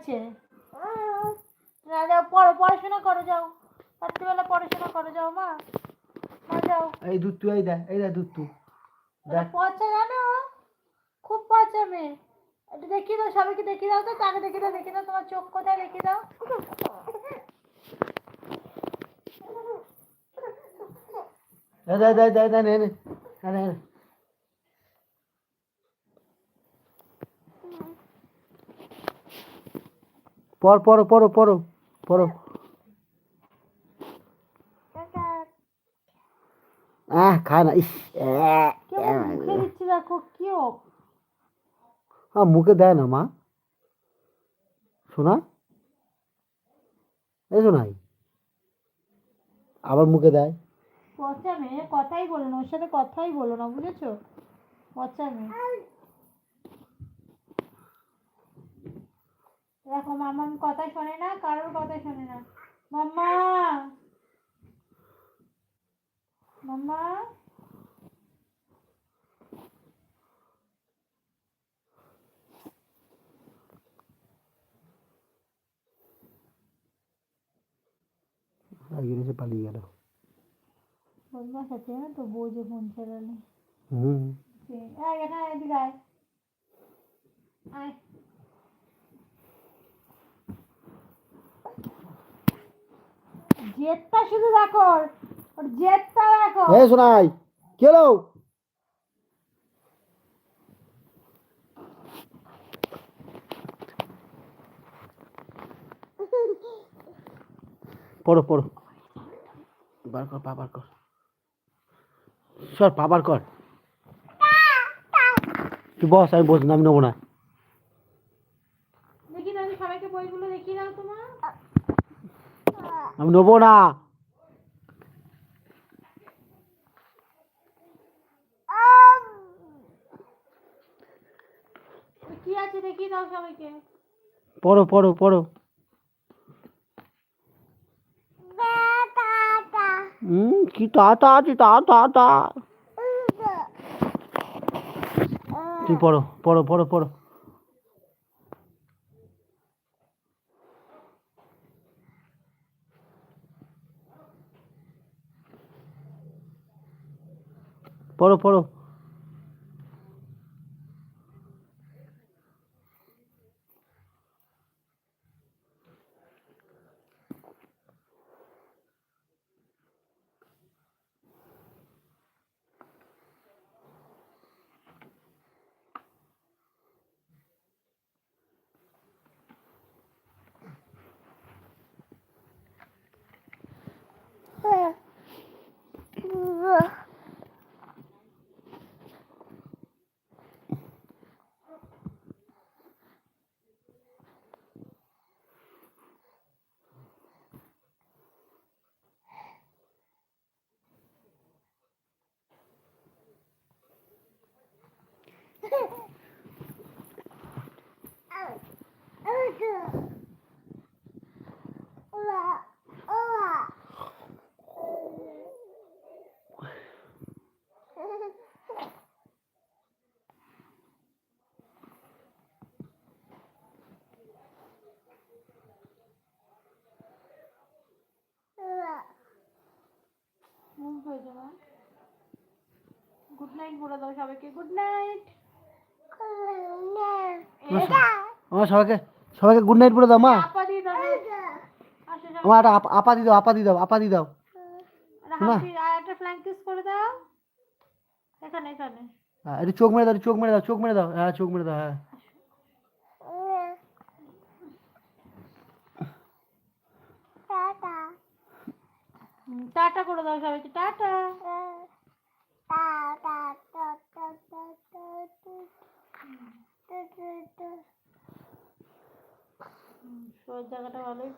আছে না যাও পড়ো পড়াশোনা করো যাও। রাত্রিবেলা পড়াশোনা করো যাও মা। মা যাও। এই দুধ তুই এই দেয় এই দেয় দুধ তুই পচা জানো? খুব পচা মেয়ে। একটু দেখিয়ে দাও সবাইকে দেখিয়ে দাও তো তাকে দেখিয়ে দাও দেখিয়ে দাও তোমার চোখ কোথায় দেখিয়ে দাও। দেয় দেয় দেয় দেয় নে নে নে, পড় পড়ো পড়ো পড়ো পড়ো। আহ খায় না ইস হ্যাঁ মুখে দেয় না মা। শোনা এই শোনাই আবার মুখে দেয়। পচা মেয়ে কথাই বলো না ওর সাথে কথাই বলো না বুঝেছ? পচা মেয়ে। দেখো মামা কথা শোনে না কারোর কথা শোনে না। মাম্মা! মাম্মা! এসে পালিয়ে গেল। বদমাস আছে না তো বউ যে ফোন চালালে। হুম। এই এখানে এদিকে আয়। আয়। জেদটা শুধু দেখো ওর। জেদটা দেখো। এই শোনাই কে হলো? পড়ো পড়ো। বার কর পা বার কর। সর পা বার কর। তুই বস আমি বস আমি নেব না দেখি দাও সবাইকে বইগুলো দেখিয়ে দাও তোমার আমি নেব না। কি আছে দেখিয়ে দাও সবাইকে। পড়ো পড়ো পড়ো। হুম কি তাতা আছে তা তা তা তুই পড়ো পড়ো পড়ো পড়ো। পড়ো পড়ো। ঘুম হয়েছে মা গুড নাইট বলে দাও সবাইকে। গুড নাইট আমার সবাইকে সবাইকে গুড নাইট বলে দাও মা। আপা দিয়ে দাও আমার একটা আপা- আপা দি দাও আপা দি দাও আপা দি দাও। আর একটা ফ্ল্যাঙ্ক কিস করে দাও। এখানে এখানে। হ্যাঁ একটু চোখ মেরে দাও চোখ মেরে দাও চোখ মেরে দাও। হ্যাঁ চোখ মেরে দাও হ্যাঁ হুম, টাটা করে দাও সবাইকে টাটা শোয়ার জায়গাটা ভালোই.